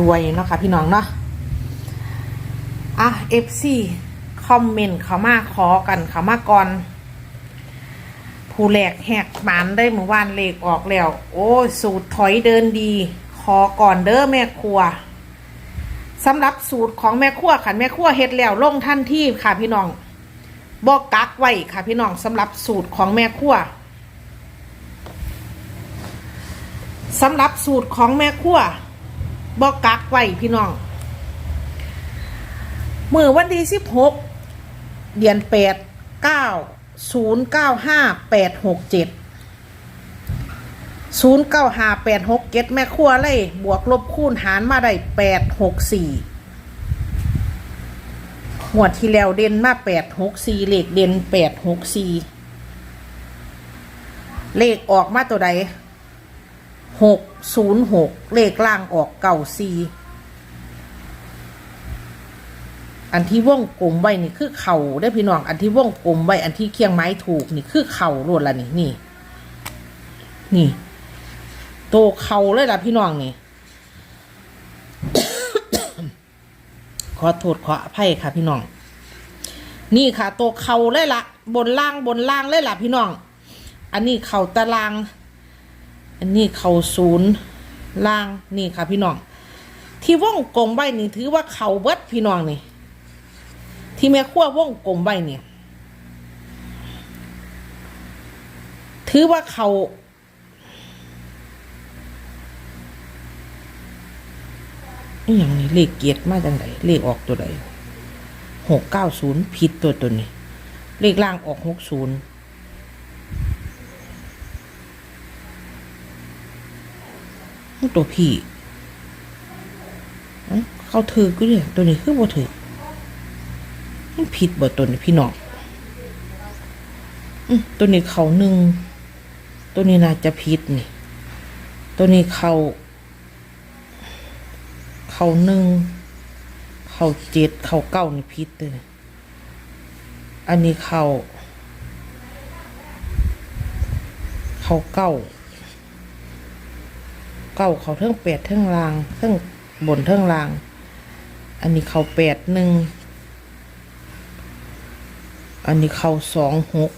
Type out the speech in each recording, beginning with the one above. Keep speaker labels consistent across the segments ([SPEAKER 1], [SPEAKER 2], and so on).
[SPEAKER 1] รวยเนาะค่ะพี่น้องเนาะ อะเอฟซีคอมเมนต์เขามาขอกันเขามาก่อน ผู้แหลกแหกหมานได้เมื่อวานเลขออกแล้ว โอ้สูตรถอยเดินดี ขอก่อนเด้อแม่ครัวสำหรับสูตรของแม่ครัวค่ะแม่ครัวเฮ็ดแล้วลงท่านที่ค่ะพี่น้องบอกกักไว้ค่ะพี่น้องสำหรับสูตรของแม่ครัวสำหรับสูตรของแม่ครัว บอกกักไว้พี่น้องมือวันที่สิบหกเดือนแปดเก้าศูนย์เก้าห้าแปดหกเจ็ดศูนย์เก้าห้าแปดหกเจ็ดแม่ครัวเลยบวกลบคูณหารมาได้แปดหกสี่หมวดที่แล้วเด่นมาแปดหกสี่เลขเด่นแปดหกสี่เลขออกมาตัวใด หกศูนย์หกเลขล่างออกเก่าซีอันที่ว่องกลมไว้นี่คือเข่าได้พี่น้อง อันที่ว่องกลมไว้ อันที่เคียงไม้ถูกนี่คือเข่ารวดละนี่นี่ นี่ โตเข่าเลยล่ะพี่น้องนี่ ขอโทษขออภัยค่ะพี่น้อง นี่ค่ะ โตเข่าเลยล่ะ บนล่างบนล่างเลยล่ะพี่น้อง อันนี้เข่าตาราง อันนี้เข่าศูนย์ล่างนี่ค่ะพี่น้อง ที่ว่องกลมใบนี่ถือว่าเข่าเบิดพี่น้องนี่ ที่แม่ขั้วว่องกลมใบนี่ถือว่าเขาอย่างนี้เลขเกียรติมาจังไดเลขออกตัวใดหกเก้าศูนย์ผิดตัวตัวนี้ เลขล่างออกหกศูนย์ ตัวพี่เอ้าเขาถือก็เนี่ยตัวนี้คือบ่ถือมันผิดบ่ตัวนี้พี่น้องอืมตัวนี้เขาหนึ่ง ตัวนี้น่าจะผิดนี่ ตัวนี้เขาเขาหนึ่ง เขาเจ็ดเขาเก้านี่ผิดเลยอันนี้เขาเขาเก้า เก้าเขาเทิงแปดเทิงลางเทิงบนเทิงลาง อันนี้เขาแปดหนึ่งอันนี้เขาสองหก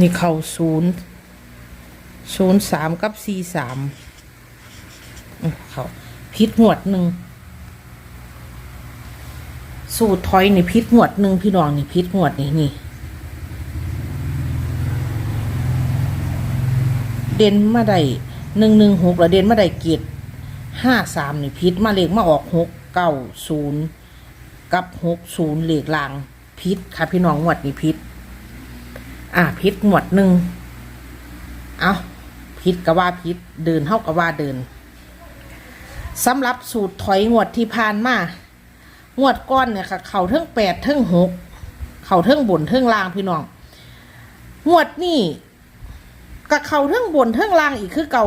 [SPEAKER 1] นี่เขาศูนย์ศูนย์สามกับสี่สามเขาพิษหวดหนึ่งสูตรถอยนี่พิษหวดหนึ่งพี่น้องนี่พิษหวดนี่นี่ เด่นมาได้หนึ่งหนึ่งหกแล้วเด่นมาได้เกียรติห้าสามนี่พิษมาเลขมาออกหกเก้าศูนย์กับหกศูนย์เลขลางพิษค่ะพี่น้องหมวดนี่พิษอะพิษหมวดหนึ่งเอาพิษก็ว่าพิษเดินเท่ากับว่าเดินสำหรับสูตรถอยงวดที่ผ่านมางวดก้อนเนี่ยค่ะ เข่าเทิงแปดเทิงหกเข่าเทิงบนเทิงล่างพี่น้องงวดนี่ กับเขาเทิงบนเทิงล่างอีกคือเก่า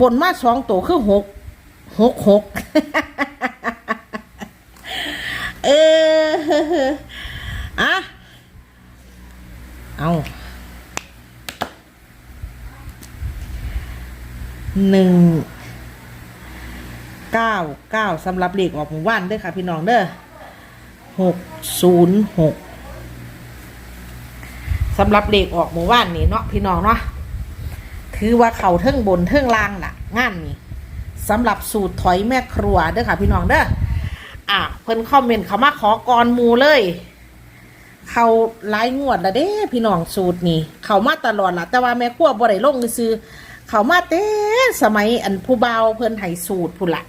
[SPEAKER 1] บนมาสองตัวคือหกหกหกเอออะเอาหนึ่งเก้าเก้าสำหรับเลขออกหมู่บ้านเด้อค่ะพี่น้องเด้อหกศูนย์หก สำหรับเลขออกหมู่บ้านนี่เนาะพี่น้องเนาะถือว่าเข่าเทิงบนเทิงล่างล่ะงานนี่สำหรับสูตรถอยแม่ครัวเด้อค่ะพี่น้องเด้ออะเพิ่นคอมเมนต์เขามาขอกรมูเลย เขาไล่งวดละเด้ พี่น้องสูตรนี่เขามาตลอดละแต่ว่าแม่ครัวบ่ได้ลงซื้อเขามาเต้สมัยอันผู้เบาเพิ่นไห้สูตรพุ่นละ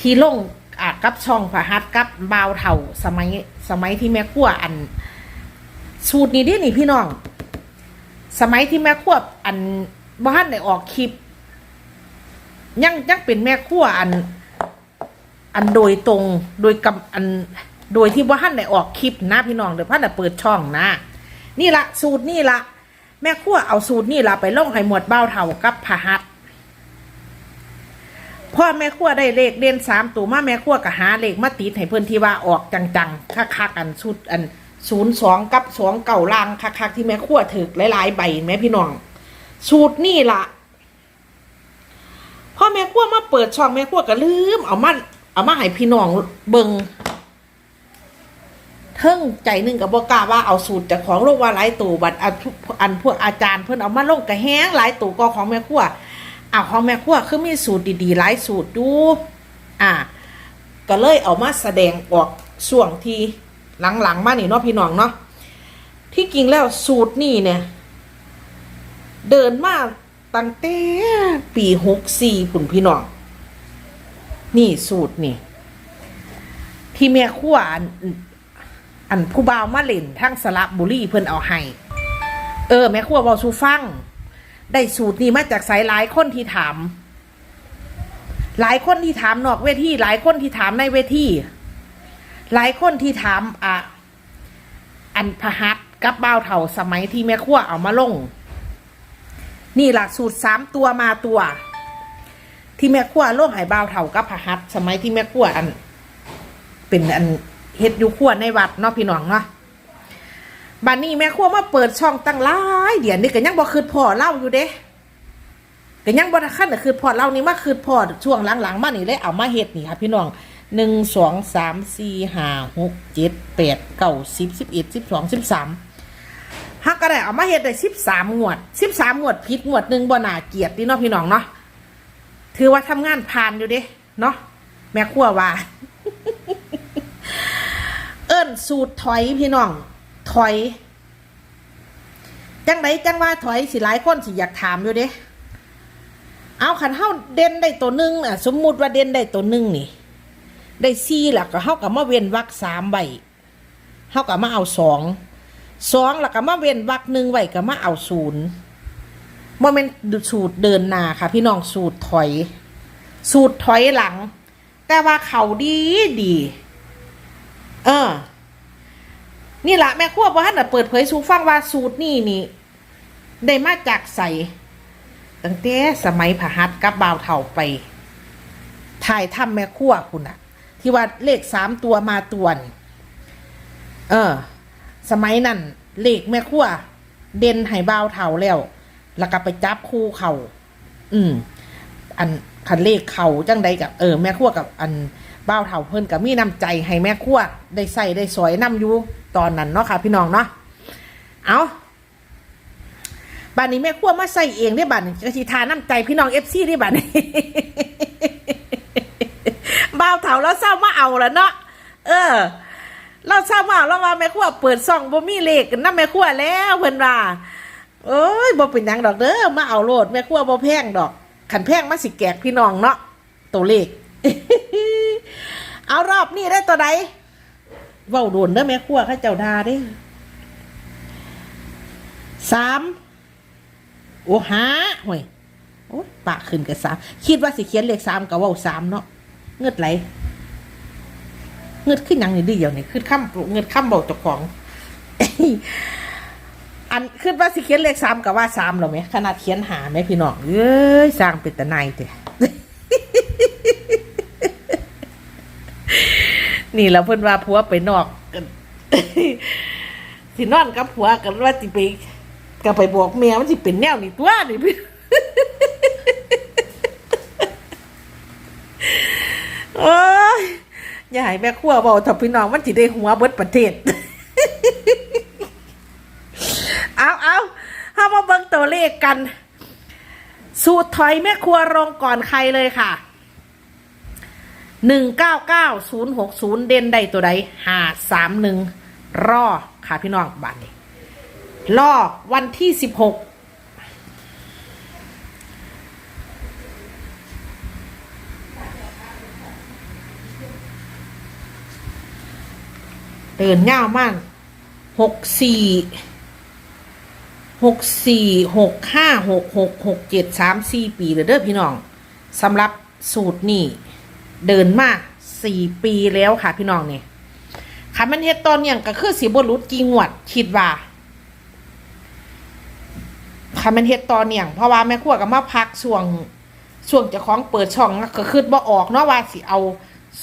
[SPEAKER 1] ที่ลงอะกับช่องพระหัตถ์กับเบาเถ่าสมัยสมัยที่แม่ครัวอัน สูตรนี้ดินี่พี่น้อง สมัยที่แม่ขั้วอันบ้านได้ออกคลิปยังยังเป็นแม่ขั้วอัน อันโดยตรงโดยกำอันโดยที่บ้านได้ออกคลิปนะพี่น้องเดี๋ยวพ่านได้เปิดช่องนะ นี่ละสูตรนี่ละแม่ขั้วเอาสูตรนี่ละไปล่องให้หมวดเบ้าเท่ากับพะหัดพ่อแม่ขั้วได้เลขเด่นสามตัวมาแม่ขั้วก็หาเลขมาติดให้เพื่อนที่ว่าออกจังๆคักๆอันสุดอัน ศูนย์สองกับสองเก่าลางคักๆที่แม่ขั้วถึกหลายๆใบแม่พี่น้อง สูตรนี่ละพ่อแม่ขั้วมาเปิดช่องแม่ขั้วก็ลืม เอามาเอามาให้พี่น้องเบิงเทิงใจหนึ่งกับบอกาว่าเอาสูตรจากของโลกว่าหลายตู่บัดอันพวกอาจารย์เพิ่นเอามาลงกระแห้งหลายตู่ก็ของแม่ขั้วเอาของแม่ขั้วคือมีสูตรดีๆหลายสูตรดูอ่า ก็เลยเอามาแสดงออกช่วงที่ หลังๆมานี่เนาะพี่น้องเนาะที่จริงแล้วสูตรนี่เนี่ย เดินมาตั้งแต่ปีหกสี่ปุ่นพี่น้อง นี่สูตรนี่ ที่แม่ขั้วอันอันผู้บ่าวมาเล่นทั้งสระบุรีเพิ่นเอาให้เออ แม่ขั้วบอกสูฟัง ได้สูตรนี้มาจากสายหลายคนที่ถาม หลายคนที่ถามนอกเวทีหลายคนที่ถามในเวที หลายคนที่ถามอะอันพหัสกับบ่าวเถ่าสมัยที่แม่ขั้วเอามาลง นี่หลักสูตรสามตัวมาตัว ที่แม่ขั้วโลกหายบ่าวเถ่ากับพหัสสมัยที่แม่ขั้วอัน เป็นอันเฮ็ดอยู่ขั้วในวัดเนาะพี่น้องเนาะบัดนนี้แม่ขั้วมาเปิดช่องตั้งหลายเดี๋ยวนี้ก็ยังบ่คืดพ่อเล่าอยู่เด้ก็ยังบ่ทันขั้นแต่คือพอเรานี่มาคือพอช่วงหลังๆมานี่เลยเอามาเฮ็ดนี่ค่ะพี่น้อง หนึ่งสองสามสี่ห้าหกเจ็ดแปดเก้าสิบสิบเอ็ดสิบสองสิบสามฮักก็ได้เอามาเฮ็ดได้สิบสามงวดสิบสามงวดผิดงวดหนึ่งบ่นาเกียดนี่เนาะพี่น้องเนาะถือว่าทำงานผ่านอยู่เด้เนาะแม่ครัวว่า เอิ้นสูตรถอยพี่น้อง ถอย จังไดจังว่าถอยสิหลายคนสิอยากถามอยู่เด้เอาขันเฮาเด่นได้ตัวหนึ่งอะ สมมุติว่าเด่นได้ตัวหนึ่งนี่ ได้สี่หลักก็เฮากับมาเว้นวรรคสามใบเฮากับมาเอาสองสองหลักก็มาเว้นวรรคหนึ่งไว้ก็มาเอาศูนย์บ่แม่นสูตรเดินหน้าค่ะ พี่น้องสูตรถอย สูตรถอยหลัง แต่ว่าเขาดีดี เออ นี่แหละแม่ครัวบ่ทันได้เปิดเผยสู่ฟังว่าสูตรนี่นี่ได้มาจากใสตั้งแต่สมัยพหัสกับบ่าวเถ่าไปถ่ายทำแม่ขั้วคุณอะ ที่ว่าเลขสามตัวมาตวน เออ สมัยนั้นเลขแม่ขั้วเด่นให้บ่าเถ่าแล้ว แล้วก็ไปจับคู่เขาอืม อันคันเลขเขาจังใดกับเออแม่ขั้วกับ อันบ่าเถ่าเพิ่นกับมีน้ำใจให้แม่ขั้วได้ใส่ได้สอยน้ำอยู่ตอนนั้นเนาะค่ะ พี่น้องเนาะเอาบ้านนี้แม่ขั้วมาใส่เองได้บ้านนี้กะสิทาน้ำใจพี่น้องเอฟซีได้บ้านนี้าวเถาแล้วเศร้ามาเอาล้วเนาะเออ เราเศร้ามาเอาแล้วว่าแม่ขั้วเปิดซองบ่มีเลขนำแม่ขั้วแล้วเพิ่นว่าเอ้ยบ่เป็นหยังดอกเด้อมาเอาโลดแม่ขั้วบ่แพงดอกขันแพงมาสิแกกพี่น้องเนาะตัวเลข เอารอบนี้ได้ตัวใดเว้าโดนเด้อแม่ขั้วเขาเจ้าดาเด้สามโอ้หาห่วยโอ้ปากขึ้นกับสามคิดว่าสิเขียนเลขสามกับว่าสามเนาะ เงืดไหลเงืดขึ้นยังนี่ดีเดียวนี่ขึ้นข้ามเงืดข้ามเบาเจ้าของ อันขึ้นว่าสิเขียนเลขสามกับว่าสามหรอไหมขนาดเขียนหาไหมพี่น้องเอ้ยสร้างเป็นตะไนเถอะนี่แหล้วเพิ่นว่าผัวไปนอกกันสินอนกับผัวกันว่าสิไปก็ไปบอกเมียมันสิเป็นแนวนี่ตัวนี่พี่ โอ้ยอย่าให้แม่ครัวบอกถ้าพี่น้องมันสิได้หัวเบิดประเทศ เอาเอาเฮามาเบิ่งตัวเลขกัน สูตรถอยแม่ครัวลงก่อนใครเลยค่ะหนึ่งเก้าเก้าศูนย์หกศูนย์เด่นใดตัวใดหาสามหนึ่งรอค่ะพี่น้องบ้านนี้รอวันที่สิบหก เดินเง่าวมากหกสี่หกสี่หกห้าหกหกหกเจ็ดสามสี่ปีเด้อพี่น้องสำหรับสูตรนี่เดินมาสี่ปีแล้วค่ะพี่น้องเนี่ยค่ะมันเฮ็ดตอนอย่างก็คือสีบรุษกีงวดคิดว่าค่ะมันเฮ็ดตอนอย่างเพราะว่าแม่ครัวก็มาพักช่วงช่วงจะคล้องเปิดช่องก็คือบ่ออกเนาะว่าสิเอา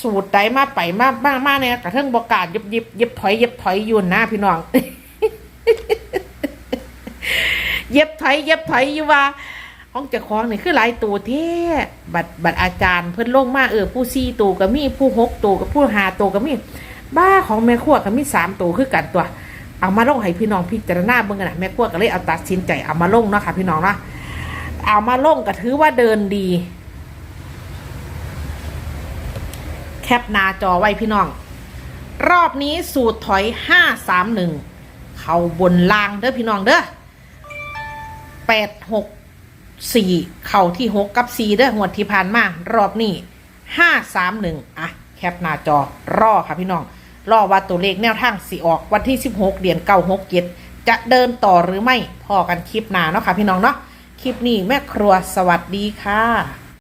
[SPEAKER 1] สูตรใดมาไปมาบ้างมาเนี่ยกระเทิงบกล้ายิบยิบยิบถอยยิบถอยอยุ่นนะพี่น้องเย็บถอยเย็บถอยอยู่ว่าห้องเจ้าของนี่คือหลายตัวแท้บัตรบัตรอาจารย์เพิ่นลงมาเออผู้สี่ตัวก็มีผู้หกตัวกับผู้หาตัวก็มีบ้าของแม่ขั้วก็มีสามตัวคือกันตัว เอามาลงให้พี่น้องพิจารณาเบิ่งกันนะแม่ขั้วก็เลยเอาตัดสินใจเอามาลงเนาะค่ะพี่น้องเนาะเอามาลงก็ถือว่าเดินดี แคปหน้าจอไว้พี่น้อง รอบนี้สูตรถอยห้าสามหนึ่งเข้าบนล่างเด้อพี่น้องเด้อแปดหกสี่เข่าที่หกกับสี่เด้องวดที่ผ่านมารอบนี้ห้าสามหนึ่งอะแคปหน้าจอรอค่ะพี่น้อง รอว่าตัวเลขแนวทางสีออกวันที่สิบหกเดือนเก้าหกเจ็ดจะเดินต่อหรือไม่พอกันคลิปหน้าเนาะค่ะพี่น้องเนาะคลิปนี้แม่ครัวสวัสดีค่ะ